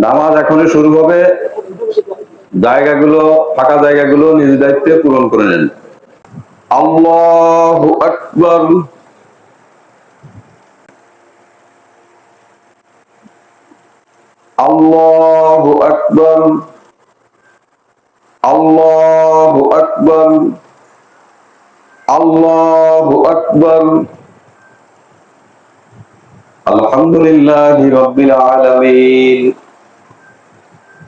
নামাজ এখনই শুরু হবে। জায়গাগুলো, ফাঁকা জায়গাগুলো নিজ দায়িত্বে পূরণ করে নেন। আল্লাহু আকবার। আল্লাহু আকবার। আল্লাহু আকবার। আল্লাহু আকবার। আলহামদুলিল্লাহি রাব্বিল আলামিন।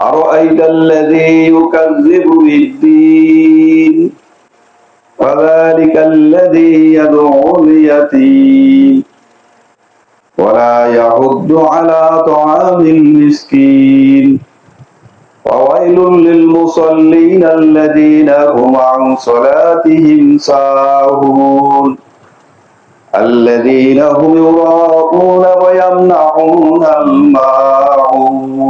أرأيت الذي يكذب بالدين؟ فذلك الذي يدعو اليتيم. ولا يحض على طعام المسكين. وويل للمصلين الذين هم عن صلاتهم ساهون. الذين هم يراءون ويمنعون الماعون.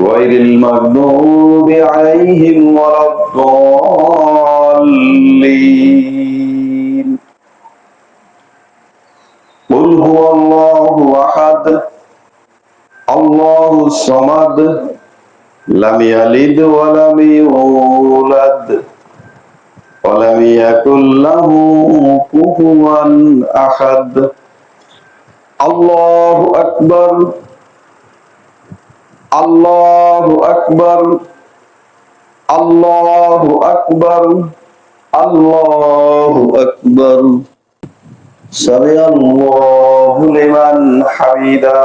غير المغضوب عليهم ولا الضالين. قل هو الله أحد الله الصمد لم يلد ولم يولد ولم يكن له كفوا أحد. الله أكبر. আল্লাহু আকবার আল্লাহু আকবার আল্লাহু আকবার। সামি আল্লাহু লিমান হামিদা।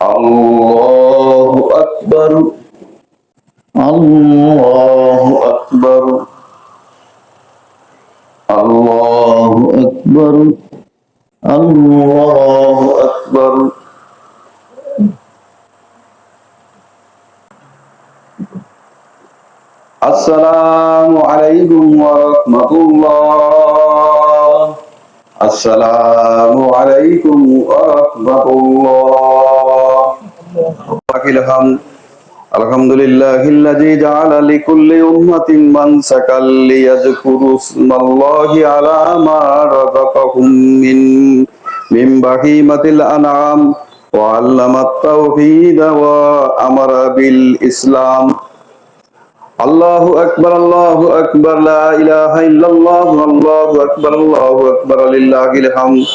আল্লাহু আকবার আল্লাহু আকবার। আল্লাহু আকবার। الله أكبر. السلام عليكم ورحمة الله. السلام عليكم ورحمة الله. لك الحمد. الحمد لله الذي جعل لكل أمة منسكا ليذكروا اسم الله على ما رزقهم من من بهيمة الأنعام وعلم التوحيد وأمر بالإسلام الله أكبر الله أكبر لا إله إلا الله الله أكبر الله أكبر لله الحمد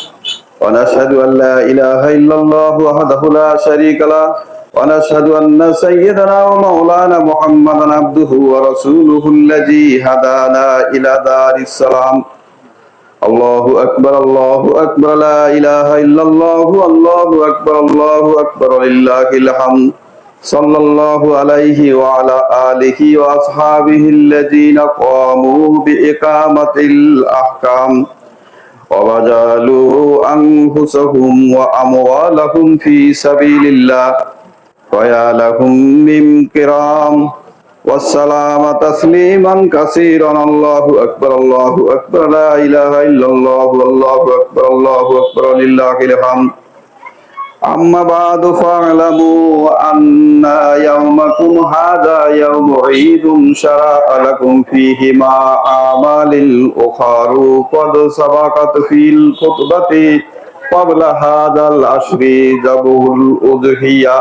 ونشهد أن لا إله إلا الله وحده لا شريك له ونشهد أن سيدنا ومولانا محمدا عبده ورسوله الذي هدانا إلى دار السلام الله أكبر الله أكبر لا إله إلا الله الله أكبر الله أكبر لله الحمد صلى الله عليه وعلى آله وأصحابه الذين قاموا بإقامة الأحكام وبذلوا أنفسهم وأموالهم في سبيل الله ويا لهم من كرام والسلام تسليما كثيرا الله أكبر الله أكبر لا إله إلا الله والله أكبر الله أكبر لله الحمد أما بعد فاعلموا هذا يوم عيد شرع لكم فيه ما أعمال أخر قد سبقت في الخطبة قبل هذا العشر ذبه الأضحية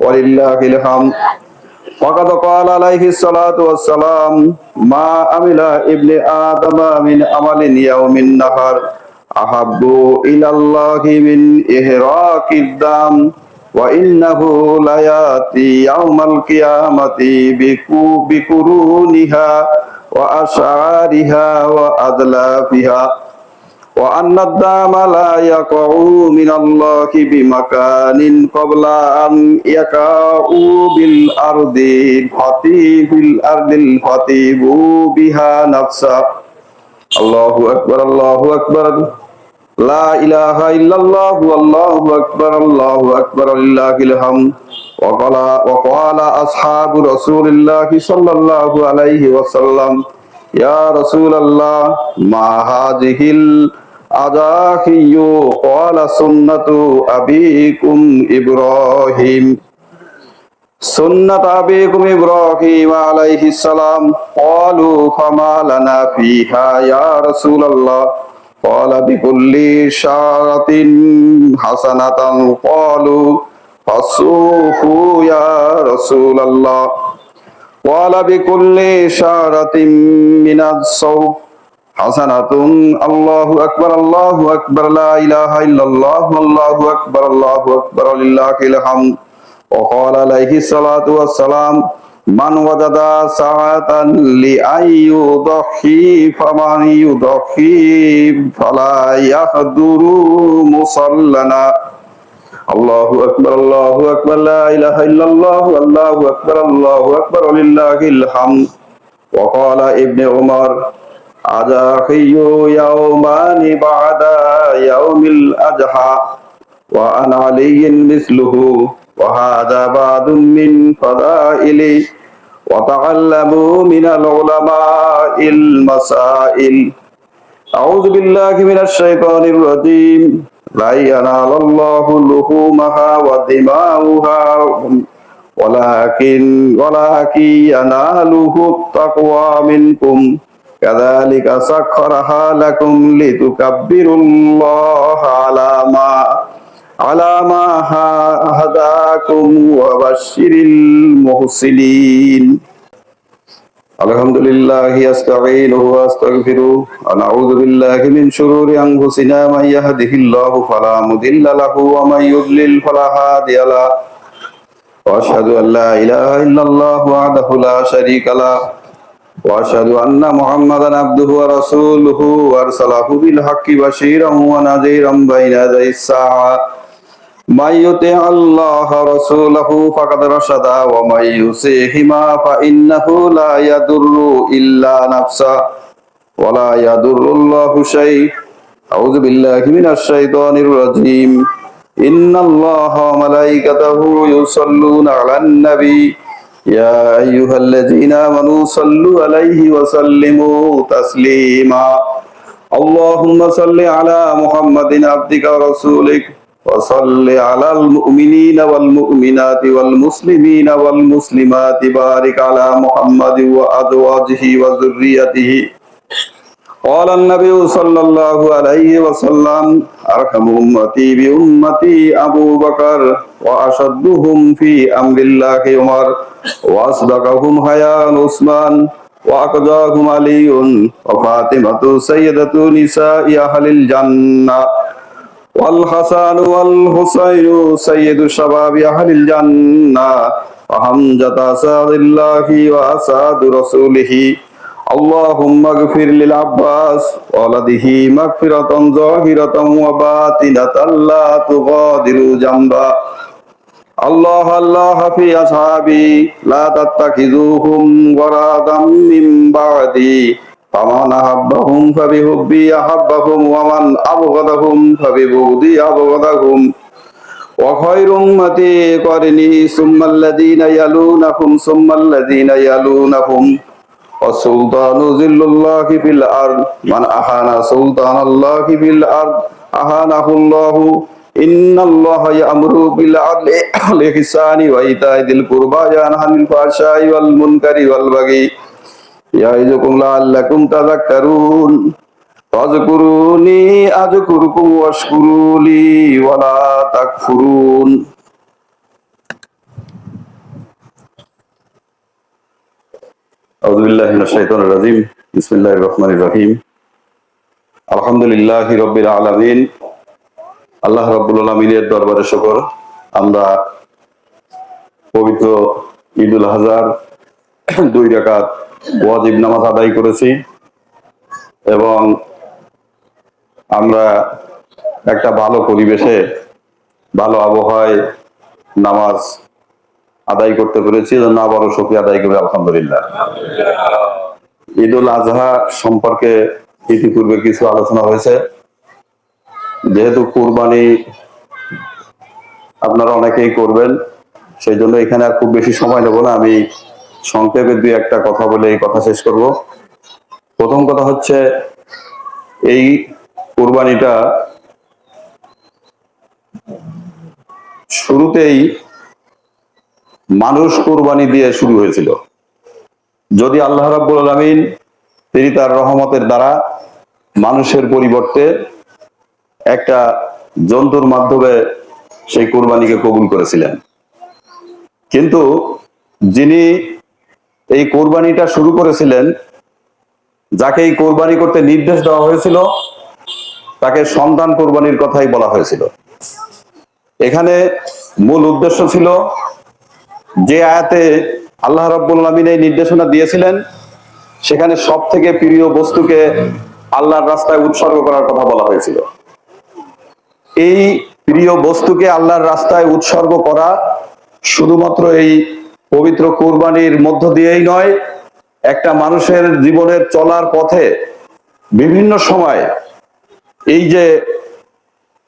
ولله الحمد وقد قال عليه الصلاة والسلام ما عمل ابن آدم من عمل يوم النهر أحب إلى الله من إهراق الدم وإنه ليأتي يوم القيامة بكو- بقرونها وأشعارها وأدلافها وأن الدم لا يقع من الله بمكان قبل أن يقع بالأرض الخطيب الأرض الخطيب بها نفسه الله أكبر الله أكبر لا إله إلا الله والله أكبر الله أكبر لله الحمد وقال وقال أصحاب رسول الله صلى الله عليه وسلم يا رسول الله ما هذه الأضاحي قال سنة أبيكم إبراهيم سنة أبيكم إبراهيم عليه السلام قالوا فما لنا فيها يا رسول الله قال بكل شارة حسنة قالوا فصوفوا يا رسول الله قال بكل شارة من الصوف حسنة الله أكبر الله أكبر لا إله إلا الله الله أكبر الله أكبر لله الحمد وقال عليه الصلاة والسلام من وجد ساعة لأن يضحي فمن يضحي فلا يحضر مصلنا الله أكبر الله أكبر لا إله إلا الله الله أكبر الله أكبر لله الحمد وقال ابن عمر أضحي يومان بعد يوم الأضحى وعن علي مثله وهذا بعض من فضائل وتعلموا من العلماء المسائل. أعوذ بالله من الشيطان الرجيم. لا ينال الله لحومها ودماؤها ولكن ولكن يناله التقوى منكم. كذلك سخرها لكم لتكبروا الله على ما على ما هداكم وبشر المحسنين الحمد لله استعينه واستغفره ونعوذ بالله من شرور انفسنا من يهده الله فلا مضل له ومن يضلل فلا هادي له واشهد ان لا اله الا الله وحده لا شريك له واشهد ان محمدا عبده ورسوله وارسله بالحق بشيرا ونذيرا بين يدي الساعه من يطع الله رسوله فقد رشد ومن يطعهما فإنه لا يضر إلا نفسه ولا يضر الله شيء أعوذ بالله من الشيطان الرجيم إن الله وملائكته يصلون على النبي يا أيها الذين آمنوا صلوا عليه وسلموا تسليما. اللهم صل على محمد عبدك ورسولك وصل على المؤمنين والمؤمنات والمسلمين والمسلمات. بارك على محمد وأزواجه وذريته. قال النبي صلى الله عليه وسلم أرحم أمتي بأمتي أبو بكر وأشدهم في أمر الله عمر وأصدقهم حياء عثمان وأقضاهم علي وفاطمة سيدة نساء أهل الجنة والحسن والحسين سيد شباب أهل الجنة وحمزة أساد الله وأساد رسوله اللهم اغفر للعباس ولده مغفرة ظاهرة وباطنة لا تغادر جنبا الله الله في أصحابي لا تتخذوهم غرادا من بعدي فمن أحبهم فبحبي أحبهم ومن أبغضهم فببغضي أبغضهم وخير أمتي قرني ثم الذين يلونهم ثم الذين يلونهم والسلطان ذل الله في الأرض من أحان سلطان الله في الأرض أحانه الله إن الله يأمر بالعدل والإحسان وإيتاء ذي القربى وينهى عن الفحشاء والمنكر والبغي يعظكم لعلكم تذكرون فاذكروني أذكركم واشكروا لي ولا تكفرون أعوذ بالله من الشيطان الرجيم بسم الله الرحمن الرحيم الحمد لله رب العالمين আল্লাহ রাব্বুল আলামিনের দরবারে শুকর আমরা পবিত্র ঈদুল আজহার দুই রাকাত ওয়াজিব নামাজ আদায় করেছি এবং আমরা একটা ভালো পরিবেশে ভালো আবহাওয়ায় নামাজ আদায় করতে পেরেছি, এজন্য আবারও শুকরিয়া আদায় করি আলহামদুলিল্লাহ। ঈদুল আজহা সম্পর্কে ইতিপূর্বে কিছু আলোচনা হয়েছে। যেহেতু কুরবানি আপনারা অনেকেই করবেন, সেই জন্য এখানে আর খুব বেশি সময় নেব না। আমি সংক্ষেপে দুই একটা কথা বলে এই কথা শেষ করব। প্রথম কথা হচ্ছে, এই কুরবানিটা শুরুতেই মানুষ কোরবানি দিয়ে শুরু হয়েছিল। যদি আল্লাহ রাব্বুল আলামিন তিনি তার রহমতের দ্বারা মানুষের পরিবর্তে একটা জন্তুর মাধ্যমে সেই কোরবানিকে কবুল করেছিলেন। কিন্তু যিনি এই কোরবানিটা শুরু করেছিলেন, যাকে এই কোরবানি করতে নির্দেশ দেওয়া হয়েছিল, তাকে সন্তান কোরবানির কথাই বলা হয়েছিল। এখানে মূল উদ্দেশ্য ছিল যে আয়াতে আল্লাহ রাব্বুল আলামিন এই নির্দেশনা দিয়েছিলেন, সেখানে সব থেকে প্রিয় বস্তুকে আল্লাহর রাস্তায় উৎসর্গ করার কথা বলা হয়েছিল। এই প্রিয় বস্তুকে আল্লাহর রাস্তায় উৎসর্গ করা শুধুমাত্র এই পবিত্র কোরবানির মধ্য দিয়েই নয়, একটা মানুষের জীবনের চলার পথে বিভিন্ন সময় এই যে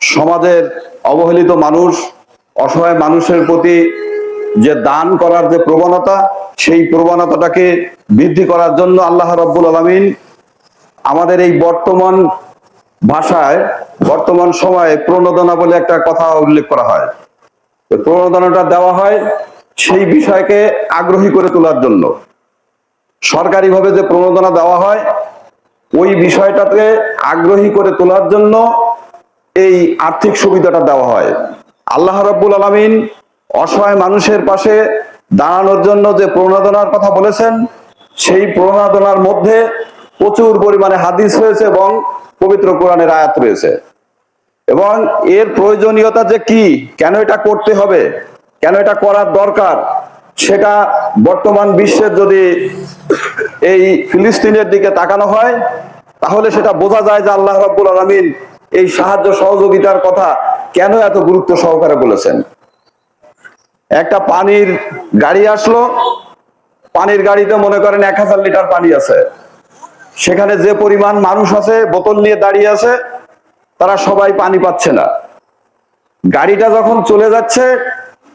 সমাজের অবহেলিত মানুষ, অসহায় মানুষের প্রতি যে দান করার যে প্রবণতা, সেই প্রবণতাটাকে বৃদ্ধি করার জন্য আল্লাহ রব্বুল আলমিন আমাদের এই বর্তমান ভাষায়, বর্তমান সময়ে প্রণোদনা বলে একটা কথা উল্লেখ করা হয়। প্রণোদনাটা দেওয়া হয় সেই বিষয়কে আগ্রহী করে তোলার জন্য। সরকারিভাবে যে প্রণোদনা দেওয়া হয়, ওই বিষয়টাকে আগ্রহী করে তোলার জন্য এই আর্থিক সুবিধাটা দেওয়া হয়। আল্লাহ রাব্বুল আলামিন অসহায় মানুষের পাশে দাঁড়ানোর জন্য যে প্রণোদনার কথা বলেছেন, সেই প্রণোদনার মধ্যে প্রচুর পরিমাণে হাদিস রয়েছে এবং পবিত্র কোরআনের আয়াত রয়েছে। এবং এর প্রয়োজনীয়তা যে কি, কেন এটা করতে হবে, কেন এটা করার দরকার, সেটা বর্তমান বিশ্বের যদি এই ফিলিস্তিনের দিকে তাকানো হয়, তাহলে সেটা বোঝা যায় যে আল্লাহ রাব্বুল আলামিন এই সাহায্য সহযোগিতার কথা কেন এত গুরুত্ব সহকারে বলেছেন। একটা পানির গাড়ি আসলো, পানির গাড়িতে মনে করেন এক হাজার লিটার পানি আছে। সেখানে যে পরিমাণ মানুষ আছে, বোতল নিয়ে দাঁড়িয়ে আছে, তারা সবাই পানি পাচ্ছে না। গাড়িটা যখন চলে যাচ্ছে,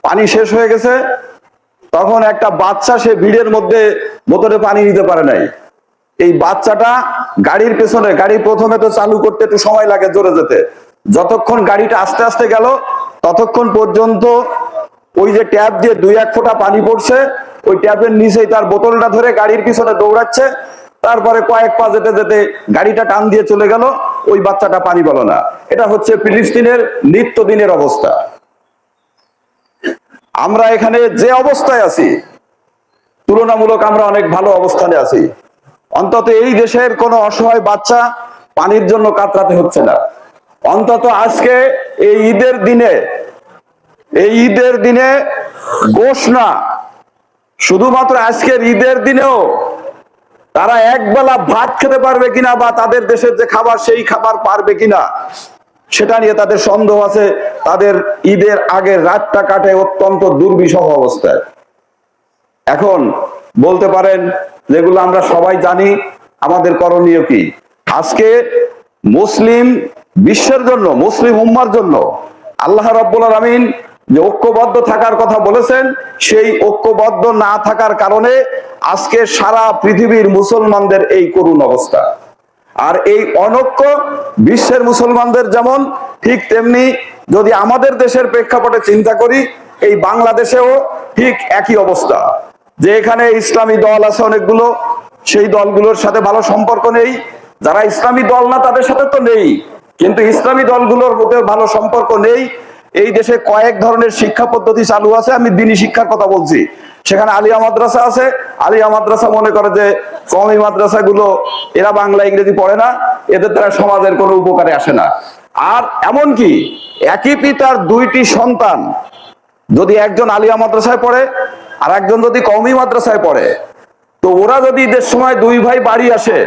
পানি শেষ হয়ে গেছে, তখন একটা বাচ্চা সে ভিড়ের মধ্যে বোতলে পানি নিতে পারে নাই। এই বাচ্চাটা গাড়ির পেছনে, গাড়ি প্রথমে তো চালু করতে একটু সময় লাগে জোরে যেতে। যতক্ষণ গাড়িটা আস্তে আস্তে গেল, ততক্ষণ পর্যন্ত ওই যে ট্যাপ দিয়ে দুই এক ফোঁটা পানি পড়ছে, ওই ট্যাপের নিচেই তার বোতলটা ধরে গাড়ির পিছনে দৌড়াচ্ছে, তারপরে কয়েক পা যেতে যেতে গাড়িটা টান দিয়ে চলে গেল, ওই বাচ্চাটা পানি পেল না। এটা হচ্ছে ফিলিস্তিনের নিত্যদিনের অবস্থা। আমরা এখানে যে অবস্থায় আছি, তুলনামূলক আমরা অনেক ভালো অবস্থানে আছি। অন্তত এই দেশের কোন অসহায় বাচ্চা পানির জন্য কাতরাতে হচ্ছে না। অন্তত আজকে এই ঈদের দিনে এই ঈদের দিনে গোশ না। শুধুমাত্র আজকের ঈদের দিনেও তারা একবেলা ভাত খেতে পারবে কিনা বা তাদের দেশের যে খাবার, সেই খাবার পারবে কিনা, সেটা নিয়ে তাদের সন্দেহ আছে। তাদের ঈদের আগে রাতটা কাটে অত্যন্ত দুর্বিষহ অবস্থায়। এখন বলতে পারেন, যেগুলো আমরা সবাই জানি, আমাদের করণীয় কি? আজকে মুসলিম বিশ্বের জন্য, মুসলিম উম্মার জন্য আল্লাহ রাব্বুল আলামিন যে ঐক্যবদ্ধ থাকার কথা বলেছেন, সেই ঐক্যবদ্ধ না থাকার কারণে আজকে সারা পৃথিবীর মুসলমানদের এই করুণ অবস্থা। আর এই অনৈক্য বিশ্বের মুসলমানদের যেমন, ঠিক তেমনি যদি আমাদের দেশের প্রেক্ষাপটে চিন্তা করি, এই বাংলাদেশেও ঠিক একই অবস্থা। যে এখানে ইসলামী দল আছে অনেকগুলো, সেই দলগুলোর সাথে ভালো সম্পর্ক নেই। যারা ইসলামী দল না, তাদের সাথে তো নেই। কিন্তু ইসলামী দলগুলোর মধ্যে ভালো সম্পর্ক নেই। এই দেশে কয়েক ধরনের শিক্ষা পদ্ধতি চালু আছে, আমি দিনই শিক্ষার কথা বলছি। সেখানে আলিয়া মাদ্রাসা আছে, আলিয়া মাদ্রাসা মনে করে যে কমি মাদ্রাসা গুলো এরা বাংলা, ইংরেজি পড়ে না, এদের দ্বারা সমাজের কোনো উপকারে আসে না। আর এমন কি একই পিতার দুইটি সন্তান যদি একজন আলিয়া মাদ্রাসায় পড়ে আর একজন যদি কওমি মাদ্রাসায় পড়ে, তো ওরা যদি ঈদের সময় দুই ভাই বাড়ি আসে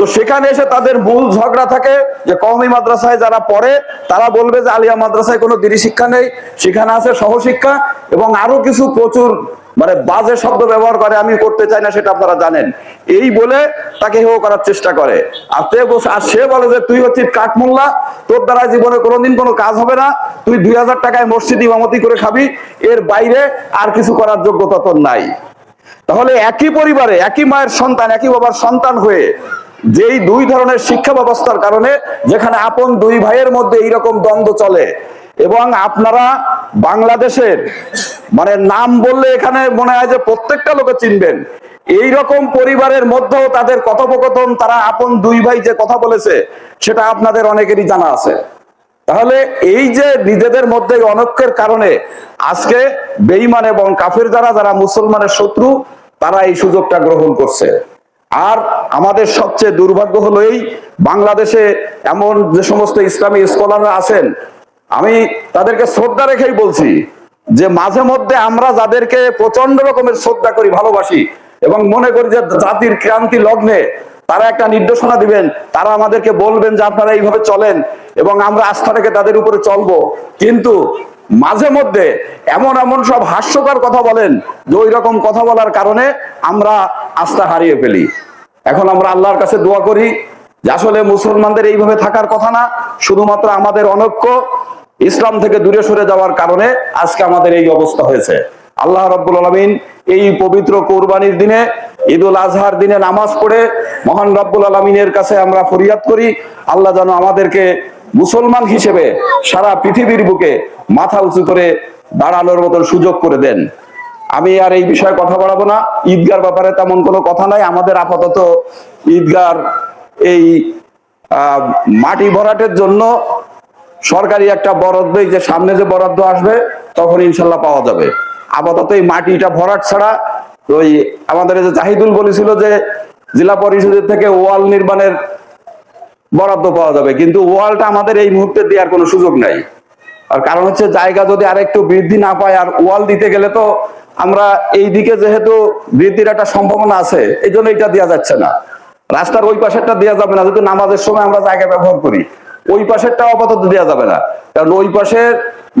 তো সেখানে এসে তাদের মূল ঝগড়া থাকে যে কওমি মাদ্রাসায় যারা পড়ে, তারা বলবে যে আলিয়া মাদ্রাসায় কোনো দিনী শিক্ষা নেই, সেখানে আছে সহশিক্ষা এবং আরও কিছু প্রচুর মানে বাজে শব্দ ব্যবহার করে, আমি করতে চাই না সেটা আপনারা জানেন। এই বলে তাকে হেও করার চেষ্টা করে। আর বস- আর সে বলে যে, তুই হচ্ছিস কাঠমোল্লা, তোর দ্বারা জীবনে কোনোদিন কোনো কাজ হবে না, তুই দুই হাজার টাকায় মসজিদ ইমামতি করে খাবি, এর বাইরে আর কিছু করার যোগ্যতা তোর নাই। তাহলে একই পরিবারে, একই মায়ের সন্তান, একই বাবার সন্তান হয়ে যেই দুই ধরনের শিক্ষা ব্যবস্থার কারণে যেখানে আপন দুই ভাইয়ের মধ্যে এইরকম দ্বন্দ্ব চলে, এবং আপনারা বাংলাদেশের মানে নাম বললে এখানে মনে হয় যে প্রত্যেকটা লোকে চিনবেন এই রকম পরিবারের মধ্যেও তাদের কথোপকথন, তারা আপন দুই ভাই যে কথা বলেছে, সেটা আপনাদের অনেকেরই জানা আছে। তাহলে এই যে নিজেদের মধ্যে এই অনৈক্যের কারণে আজকে বেঈমান এবং কাফের যারা যারা মুসলমানের শত্রু, তারা এই সুযোগটা গ্রহণ করছে। আর আমাদের সবচেয়ে দুর্ভাগ্য হলো এই বাংলাদেশে এমন যে সমস্ত ইসলামী স্কলাররা আছেন, আমি তাদেরকে শ্রদ্ধা রেখেই বলছি যে মাঝে মধ্যে আমরা যাদেরকে প্রচণ্ড রকমের শ্রদ্ধা করি, ভালোবাসি এবং মনে করি যে জাতির ক্রান্তি লগ্নে তারা একটা নির্দেশনা দিবেন, তারা আমাদেরকে বলবেন যে আপনারা এইভাবে চলেন এবং আমরা আস্থা রেখে তাদের উপরে চলবো। কিন্তু মাঝে মধ্যে এমন এমন সব হাস্যকর কথা বলেন যে ওই রকম কথা বলার কারণে আমরা আস্থা হারিয়ে ফেলি। এখন আমরা আল্লাহর কাছে দোয়া করি যে আসলে মুসলমানদের এইভাবে থাকার কথা না, শুধুমাত্র আমাদের অনৈক্য ইসলাম থেকে দূরে সরে যাওয়ার কারণে আজকে আমাদের এই অবস্থা হয়েছে। আল্লাহ রব্বুল আলমিন এই পবিত্র কোরবানির দিনে ঈদ উল আজহার দিনে নামাজ পড়ে মহান রব্বুল আলমিনের কাছে আমরা ফরিয়াদ করি, আল্লাহ যেন আমাদেরকে মুসলমান হিসেবে সারা পৃথিবীর বুকে মাথা উঁচু করে দাঁড়ানোর মতন সুযোগ করে দেন। আমি আর এই বিষয়ে কথা বাড়াবো না। ঈদগার ব্যাপারে তেমন কোনো কথা নাই। আমাদের আপাতত ঈদগার এই মাটি ভরাটের জন্য সরকারি একটা বরাদ্দ যে সামনে যে বরাদ্দ আসবে, তখন ইনশাল্লাহ পাওয়া যাবে। আপাতত এই মাটিটা ভরাট ছাড়া ওই আমাদের যে জাহিদুল বলেছিল যে জেলা পরিষদের থেকে ওয়াল নির্মাণের বরাদ্দ পাওয়া যাবে। কিন্তু ওয়ালটা আমাদের এই মুহূর্তে দেওয়ার কোনো সুযোগ নাই। আর কারণ হচ্ছে জায়গা যদি আরেকটু বৃদ্ধি না পায়, আর ওয়াল দিতে গেলে তো আমরা এই দিকে যেহেতু বৃদ্ধির একটা সম্ভাবনা আছে এই জন্য এটা দেওয়া যাচ্ছে না। রাস্তার ওই পাশেরটা দেওয়া যাবে না, যেহেতু নামাজের সময় আমরা জায়গা ব্যবহার করি, ওই পাশেরটা আপাতত দেওয়া যাবে না। কারণ ওই পাশের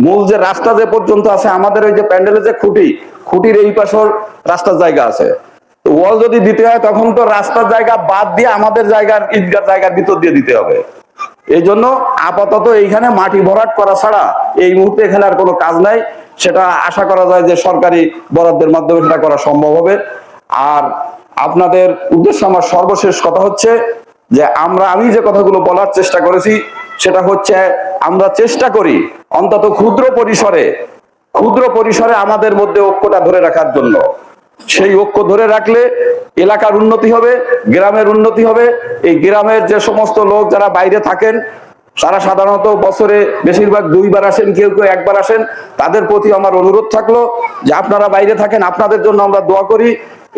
মূল যে রাস্তা যে পর্যন্ত আছে, আমাদের ওই যে প্যান্ডেলের যে খুঁটি, খুঁটির এই পাশের রাস্তার জায়গা আছে। ওয়াল যদি দিতে হয়, তখন তো রাস্তার জায়গা বাদ দিয়ে আমাদের জায়গার ঈদগার জায়গার ভিতর দিয়ে দিতে হবে। এই জন্য আপাতত এইখানে মাটি ভরাট করা ছাড়া এই মুহূর্তে এখানে আর কোনো কাজ নাই। সেটা আশা করা যায় যে সরকারি বরাদ্দের মাধ্যমে সেটা করা সম্ভব হবে। আর আপনাদের উদ্দেশ্য আমার সর্বশেষ কথা হচ্ছে যে আমরা, আমি যে কথাগুলো বলার চেষ্টা করেছি, সেটা হচ্ছে আমরা চেষ্টা করি অন্তত ক্ষুদ্র পরিসরে ক্ষুদ্র পরিসরে আমাদের মধ্যে ঐক্যটা ধরে রাখার জন্য। সেই ঐক্য ধরে রাখলে এলাকার উন্নতি হবে, গ্রামের উন্নতি হবে। এই গ্রামের যে সমস্ত লোক যারা বাইরে থাকেন, তারা সাধারণত বছরে বেশিরভাগ দুইবার আসেন, কেউ কেউ একবার আসেন। তাদের প্রতি আমার অনুরোধ থাকল যে আপনারা বাইরে থাকেন, আপনাদের জন্য আমরা দোয়া করি।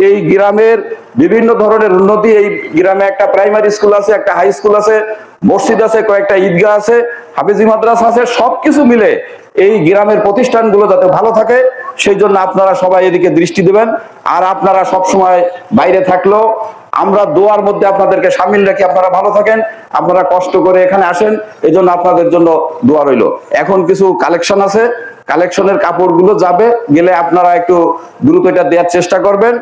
এই গ্রামের বিভিন্ন ধরনের উন্নতি, এই গ্রামে একটা প্রাইমারি স্কুল আছে, একটা হাই স্কুল আছে, মসজিদ আছে, কয়েকটা ঈদগাহ আছে, হাফিজি মাদ্রাসা আছে, সবকিছু মিলে এই গ্রামের প্রতিষ্ঠানগুলো যাতে ভালো থাকে। সেই জন্য আপনারা সবাই এদিকে দৃষ্টি দেবেন। আর আপনারা সব সময় বাইরে থাকলেও আমরা দোয়ার মধ্যে আপনাদেরকে সামিল রেখে আপনারা ভালো থাকেন। আপনারা কষ্ট করে এখানে আসেন এই জন্য আপনাদের জন্য দোয়া রইল। এখন কিছু কালেকশন আছে। কালেকশনের কাপড়গুলো যাবে, গেলে আপনারা একটু দ্রুত এটা দেওয়ার চেষ্টা করবেন।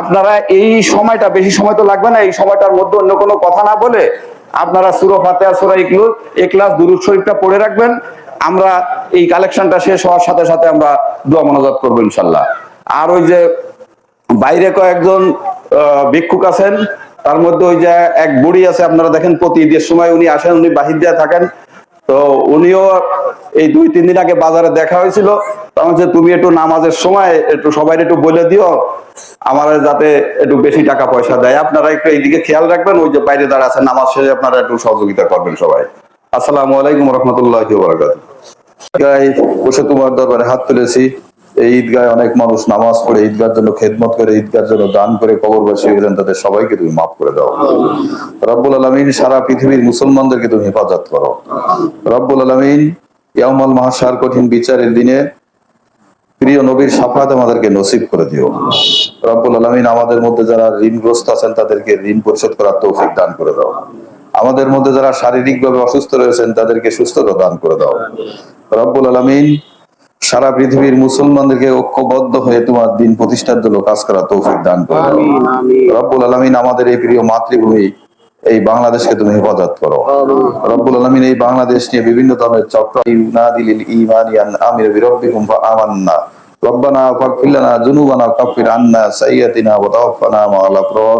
আপনারা এই সময়টা বেশি সময় তো লাগবে না, এই সময়টার মধ্যে অন্য কোনো কথা না বলে আপনারা সুরো ফাতেহা, সুরা ইকলুস এক্লাস দুরুদ শরীফটা পড়ে রাখবেন। আমরা এই কালেকশনটা শেষ হওয়ার সাথে সাথে আমরা দোয়া মনোজাত করব ইনশাল্লাহ। আর ওই যে বাইরে কয়েকজন ভিক্ষুক আছেন, তার মধ্যে ওই যে এক বুড়ি আছে, আপনারা দেখেন প্রতি ঈদের সময় উনি আসেন, উনি বাহির দিয়ে থাকেন। তো উনিও এই দুই, তিন দিন আগে বাজারে দেখা হয়েছিল। তখন যে তুমি একটু নামাজের সময় একটু সবাই একটু বলে দিও, আমার যাতে একটু বেশি টাকা পয়সা দেয়। আপনারা একটু এইদিকে খেয়াল রাখবেন, ওই যে বাইরে দাঁড়া আছে নামাজ শেষে আপনারা একটু সহযোগিতা করবেন সবাই। আসসালামু আলাইকুম রহমতুল্লাহ বসে তোমার দরবারে হাত তুলেছি। এই ঈদগায় অনেক মানুষ নামাজ পড়ে ঈদগার জন্য খেদমত করে ঈদগার জন্য দান করে, কবরবাসী হয়েছেন তাদের সবাইকে তুমি মাফ করে দাও। রব্বুল আলমিন সারা পৃথিবীর মুসলমানদেরকে তুমি হেফাজত করো। রব্বুল আলমিন ইয়ামাল মাহাসার কঠিন বিচারের দিনে প্রিয় নবীর সাফাত আমাদেরকে নসিব করে দিও। রব্বুল আলমিন আমাদের মধ্যে যারা ঋণগ্রস্ত আছেন, তাদেরকে ঋণ পরিশোধ করার তৌফিক দান করে দাও। আমাদের মধ্যে যারা শারীরিকভাবে অসুস্থ রয়েছেন তাদেরকে সুস্থতা দান করে দাও রব্বুল আলমিন সারা পৃথিবীর মুসলমানদেরকে ঐক্যবদ্ধ হয়ে তোমার দিন প্রতিষ্ঠার জন্য কাজ করা তৌফিক দান করে দাও রব্বুল আলমিন আমাদের এই প্রিয় মাতৃভূমি এই বাংলাদেশকে তুমি হেফাজত করো রব্বুল আলমিন এই বাংলাদেশ নিয়ে বিভিন্ন ধরনের চক্র ইউনাদিল ইমানিয়ান আমির বিরব্বিকুম আমান্না ربنا فاغفر لنا ذنوبنا وكفر عنا سيئاتنا وتوفنا مع الابرار